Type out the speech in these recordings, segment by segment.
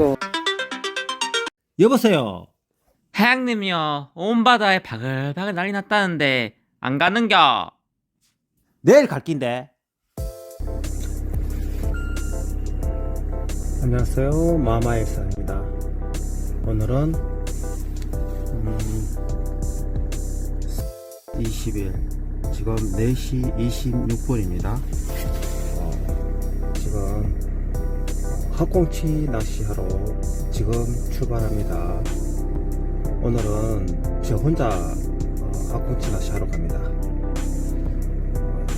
지금 여보세요. 하양님이요 온 바다에 바글바글 난리 났다는데 안 가는겨 내일 갈 긴데. 안녕하세요. 마마일상입니다. 오늘은 음, 20일 지금 4시 26분입니다. 학꽁치 낚시하러 지금 출발합니다. 오늘은 저 혼자 어, 학꽁치 낚시하러 갑니다.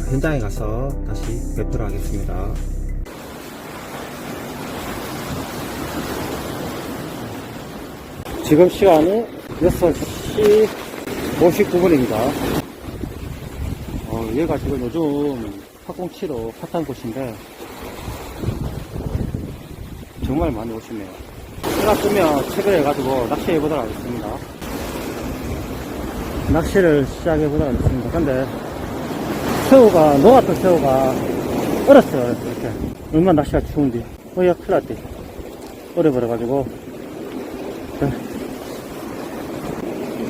현장에 가서 다시 뵙도록 하겠습니다. 지금 시간은 6시 59분입니다. 어, 얘가 지금 요즘 학공치로 핫한 곳인데 정말 많이 오시네요. 해가 뜨면 체결 해가지고 낚시해보도록 하겠습니다. 낚시를 시작해보도록 하겠습니다. 근데 새우가 녹았던 새우가 얼었어요. 이렇게. 얼마나 날씨가 추운지. 어이야 큰일 났지 얼어버려가지고. 그-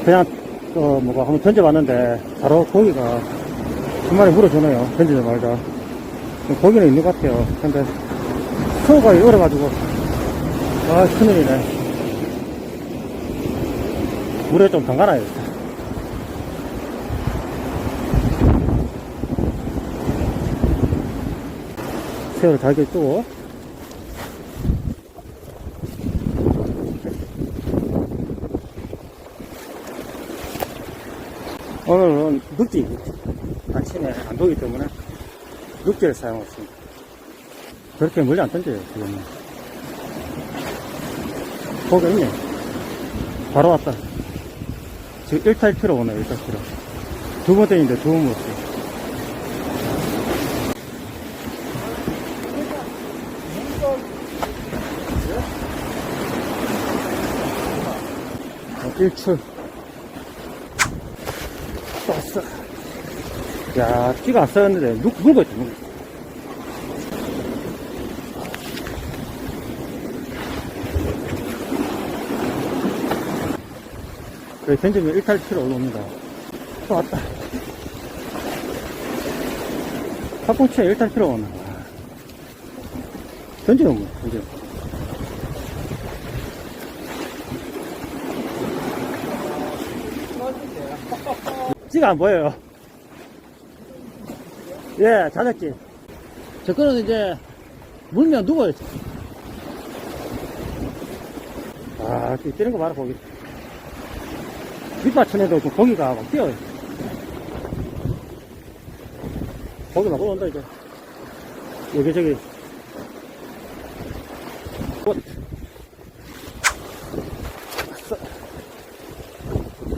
그냥 어 뭐가 한번 던져봤는데 바로 고기가 한 마리 물어주네요. 던지자마자. 고기는 있는 것 같아요. 근데 새우가 얼어가지고 아 큰일이네. 물에 좀 담가놔야겠다. 새우를 잘게 뜨고 오늘은 늑지 아침에 안 보기 때문에 늑지를 사용했습니다. 그렇게 멀리 안 던져요 지금은 거기 있네 바로 왔다 지금 1탈 필요 오네 1탈 필요 두 번째인데 두 번 먹었어요 어, 일출. 떴어. 야, 찌가 안 쌓였는데, 누, 물고 있다, 물고. 그래, 던지면 1탈 필요 올라옵니다. 또 왔다. 팝콘치에 1탈 필요 오나. 던지면 뭐, 던지면. 찌가 안 보여요. 예, 자작지. 저 거는 이제 물면 누워요. 아, 이 뛰는 거 봐라, 거기. 밑받침에도 좀 고기가 막 뛰어요. 고기 막 올라온다, 이제. 여기저기. 꽃.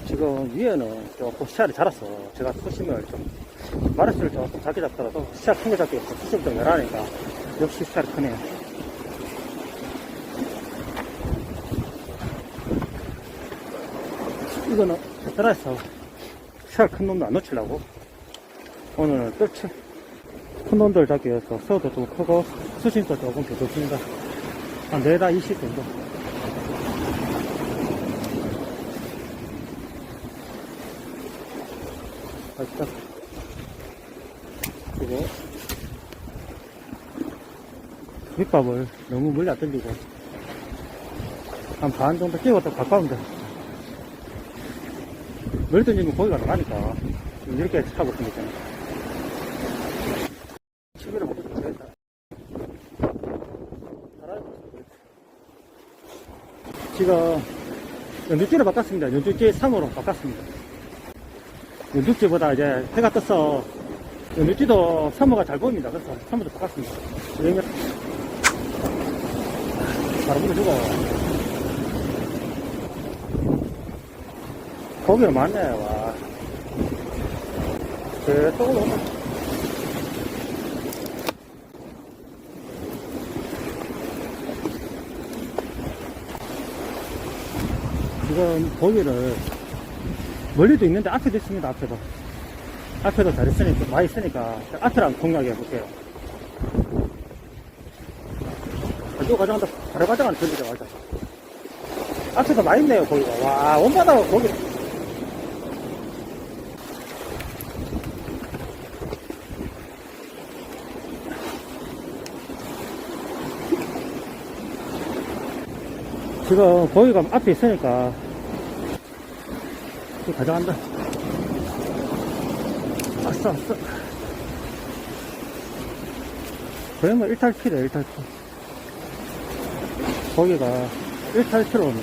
지금 위에는 조금 시야를 자랐어. 제가 수심을 좀, 마르스를 조금 작게 잡더라도 시야 큰거 잡기 위해서 수심을 좀 열하니까 역시 시야를 크네요. 이거는 베트라에서 시야 큰 놈도 안 놓치려고 오늘은 뜰채 큰 놈들 잡기 위해서 새우도 좀 크고 수심도 조금 더 좋습니다. 한 4다 20 정도. 맛있다. 그리고 밑밥을 너무 멀리 안 던지고 한 반 정도 끼워서 가까우면 돼. 멀리 던지면 거기가 나가니까 이렇게 하고 있으니까 치기를 못해도 되겠다. 지금 연두찌를 바꿨습니다. 연두찌 3으로 바꿨습니다. 연두찌보다 이제 해가 떠서 연두찌도 3호가 잘 보입니다. 그래서 3호도 바꿨습니다. 왜냐면 바로 물어주고 고기가 많네 와 계속 올라온다 지금 고기를 멀리도 있는데 앞에도 있습니다 앞에도 앞에도 잘 있으니까 많이 있으니까 한번 공략해 볼게요 가지고 가져간다. 바로 가져가는 던지자, 맞아. 앞에서 많이 있네요, 고기가. 와, 원바다가 고기. 지금 고기가 앞에 있으니까 또 가져간다. 왔어, 왔어. 거의 뭐 1탈피래, 1탈피. 거기가 1탈피로 오네.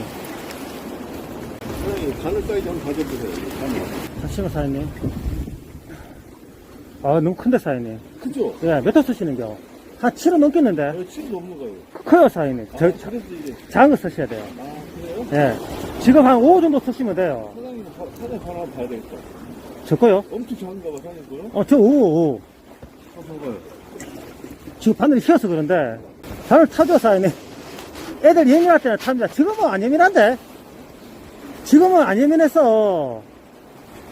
사장님, 바늘 사이즈 한번 가져보세요. 잠시만, 사장님. 아, 너무 큰데, 사장님. 크죠? 예, 몇터 쓰시는겨? 한 7원 넘겠는데? 어, 치도 넘는 거예요. 커요, 사장님. 저, 아, 이게. 작은 거 쓰셔야 돼요. 아, 그래요? 예. 지금 한5 정도 쓰시면 돼요. 사장님, 바- 사장님 한번 봐야 되겠다. 저 거요? 엄청 작은가 봐, 사장님 거요? 어, 저 5, 5. 한번 봐봐요. 지금 바늘이 휘어서 그런데, 바늘 타죠, 사장님. 애들 예민할 때는 탑니다. 지금은 안 예민한데? 지금은 안 예민해서,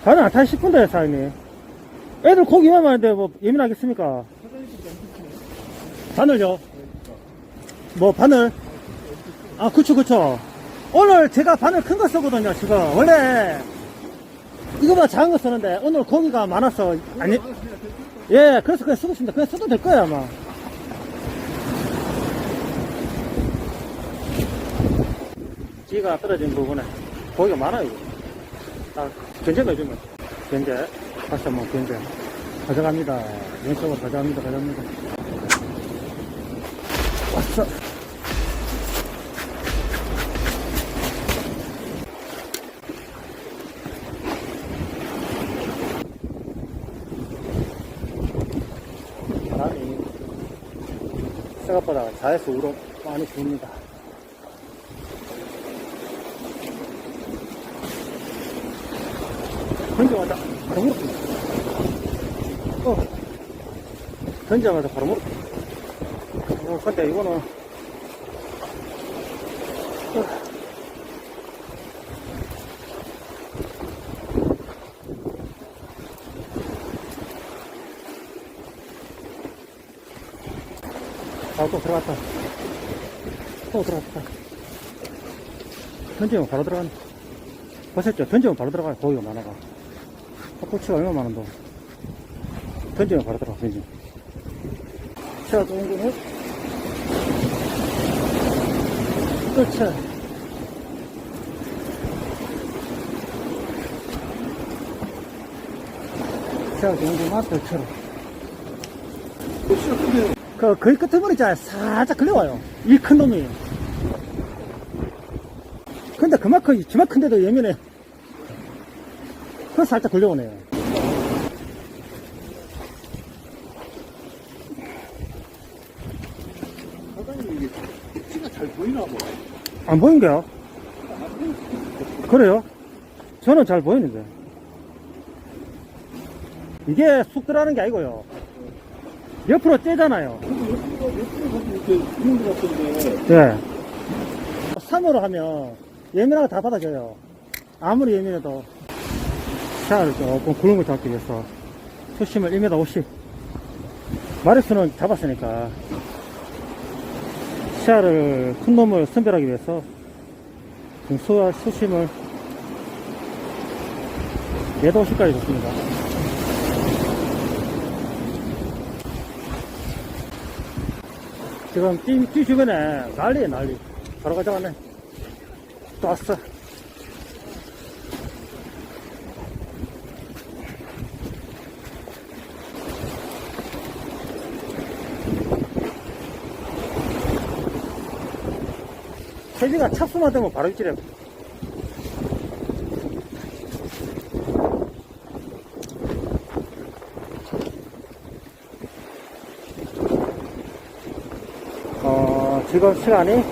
바늘 안 타고 싶은데, 사장님. 애들 고기만 많은데 뭐 예민하겠습니까? 바늘요? 뭐, 바늘? 아, 그쵸, 그쵸. 오늘 제가 바늘 큰 거 쓰거든요, 지금. 원래, 이거보다 작은 거 쓰는데, 오늘 고기가 많아서, 아니, 예, 그래서 그냥 쓰고 있습니다. 그냥 써도 될 거예요, 아마. 찌가 떨어진 부분에 고기가 많아요. 아, 견제가 해주면. 견제. 다시 한번 견제. 가져갑니다. 왼쪽으로 가져갑니다. 가져갑니다. 왔어. 바람이 생각보다 좌에서 우로 많이 부니다. 던져마자 바로 무릎 어. 던져마자 바로 무릎 어 근데 이거는 어. 아, 또 들어갔다. 또 들어갔다. 던지면 바로 들어가네. 보셨죠? 던지면 바로 들어가요. 고기가 많아가. 헛꼬치가 얼마나 많은데. 던지면 바로 들어가, 던지. 자, 동구는. 동구만 별처럼. 혹시나 크네요. 그, 거의 끝머리 있잖아요. 살짝 걸려와요. 이 큰 놈이. 근데 그만큼, 저만 큰데도 예민해. 그 살짝 걸려오네요. 사장님, 이게 치가 잘 보이나 봐. 안 보인게요? 그래요? 저는 잘 보이는데. 이게 쑥 들어가는 게 아니고요. 옆으로 떼잖아요. 근데 옆으로, 옆으로 가서 이렇게 있는 것 같은데. 예. 3으로 하면 예민하게 다 받아줘요. 아무리 예민해도. 샤를 조금 굵은 걸 잡기 위해서 수심을 1m 50. 마리수는 잡았으니까 샤를 큰 놈을 선별하기 위해서 지금 수, 수심을 1m 50까지 줬습니다. 지금 띠, 띠 주변에 난리에 난리. 바로 가져가네. 또 왔어. 세지가 찹수만 되면 바로 입질해. 어, 지금 시간이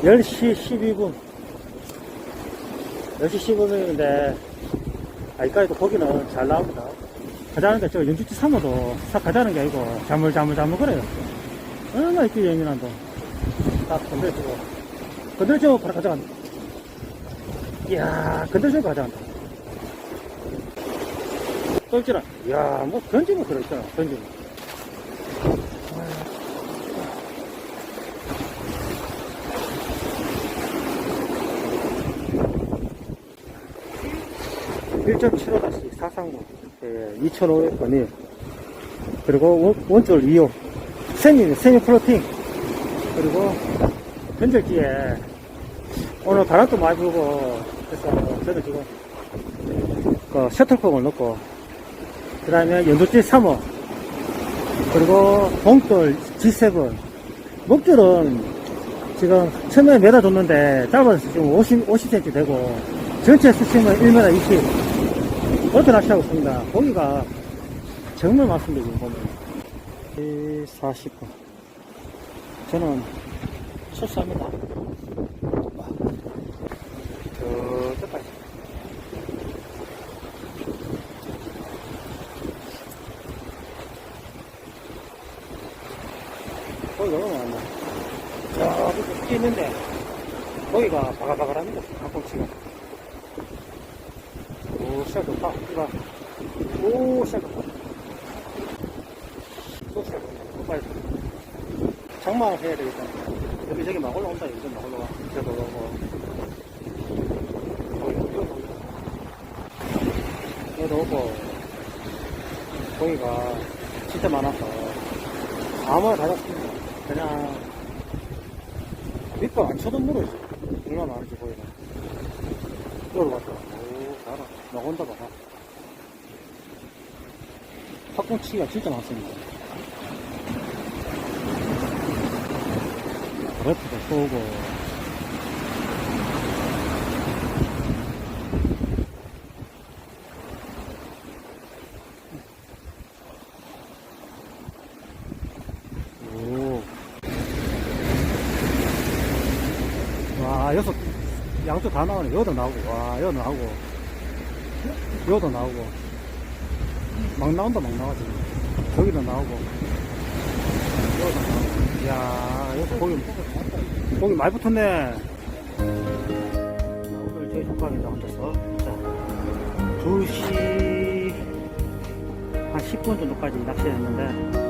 10시 12분. 10시 12분인데, 아직까지도 고기는 잘 나옵니다. 가자는 게, 저 연주치 3호도 싹 가자는 게 아니고, 자물자물자물 그래요. 얼마나 이렇게 예민한데. 딱 건드려주고. 건들지만 바로 가져간다. 이야 건들지만 가져간다. 떨지라. 이야 뭐 던지면 그랬잖아 던지면 1.75 다시 439 2,500번이. 예, 그리고 원, 원줄 2호. 세미, 세미 플로팅. 그리고 변절기에 오늘 바람도 많이 불고 그래서 저도 지금 그 셔틀콕을 넣고 그 다음에 연두띠 3호 그리고 봉돌 G7 목줄은 지금 처음에 매다 줬는데 짧아서 지금 50, 50cm 되고 전체 수심은 1m 20 그렇게 낚시하고 있습니다. 고기가 정말 많습니다 지금 보면. 40분 저는 xuất 합니다. 저쪽까지 거기 너무 많네. 야 이렇게 붙어 있는데 거기가 바글바글합니다. 가끔씩은 오 시작 좋다. 이봐 오 시작 좋다. 또 시작 좋다 장마를 해야 되겠다 여기저기 막 올라온다 여기 막 올라와. 저도 올라오고 여기도 오고 거기가 진짜 많아서 아무나 다 잡습니다. 그냥 밑밥 안 쳐도 물어지. 얼마나 많은지 여기 봤다 오 잘하 막 온다 봐라 팝콘치기가 진짜 많습니다 그래프도 쏘고 오. 와, 여섯, 양쪽 다 나오네. 여도 나오고, 와, 여도 나오고, 여도 나오고. 막 나온다, 막 나와, 지금. 저기도 나오고. 여도 나오고. 이야, 여기 고기, 고기 많이 붙었네. 오늘 저희 조카입니다, 혼자서. 자, 2시, 한 10분 정도까지 낚시했는데,